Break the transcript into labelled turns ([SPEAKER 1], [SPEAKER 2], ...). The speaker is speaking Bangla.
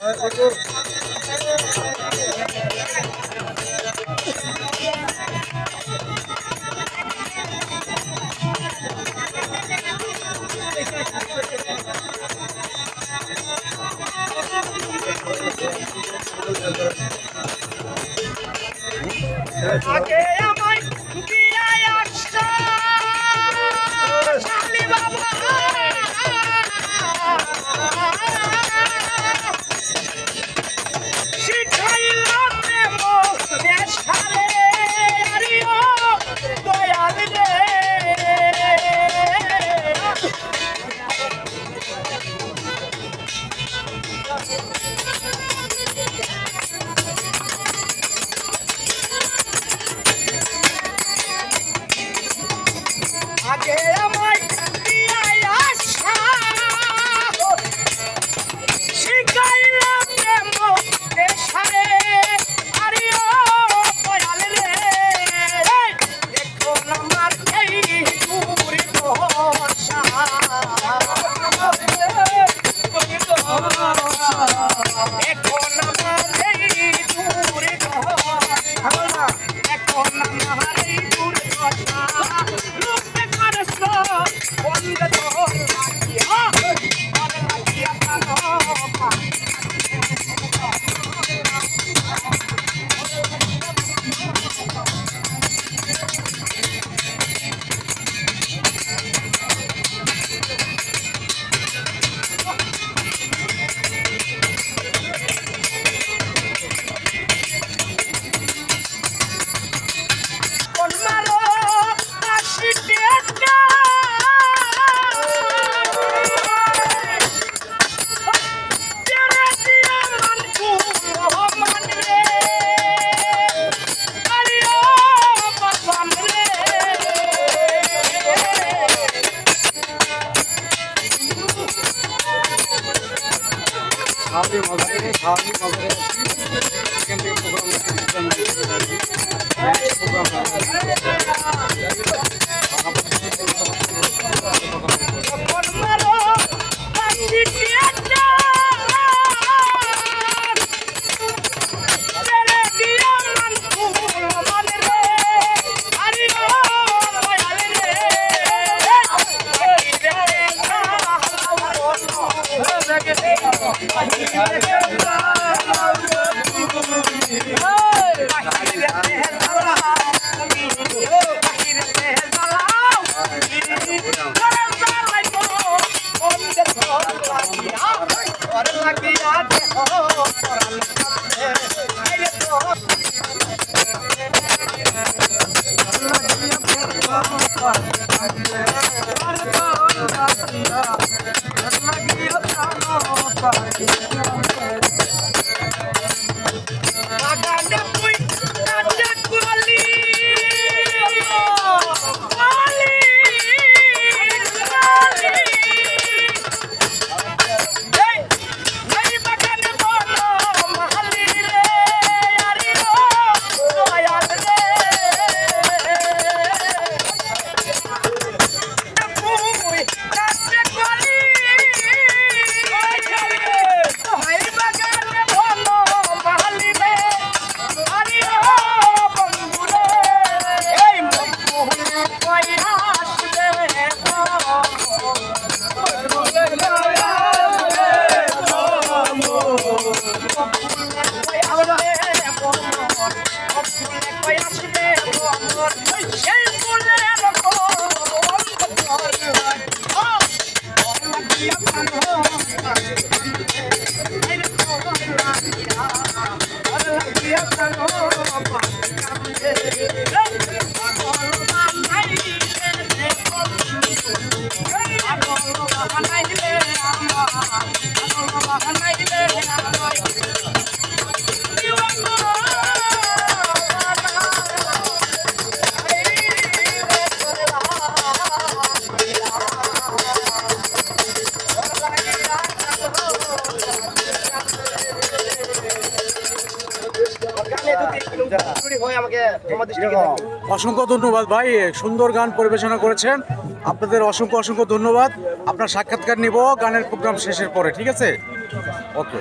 [SPEAKER 1] Okay, yeah. 我滴个 शादी वगैरह शादी
[SPEAKER 2] वगैरह प्रोग्राम प्रोग्राम I'm
[SPEAKER 1] অসংখ্য ধন্যবাদ ভাই সুন্দর গান পরিবেশনা করেছেন। আপনাদের অসংখ্য অসংখ্য ধন্যবাদ। আপনার সাক্ষাৎকার নিব গানের প্রোগ্রাম শেষের পরে ঠিক আছে? ওকে।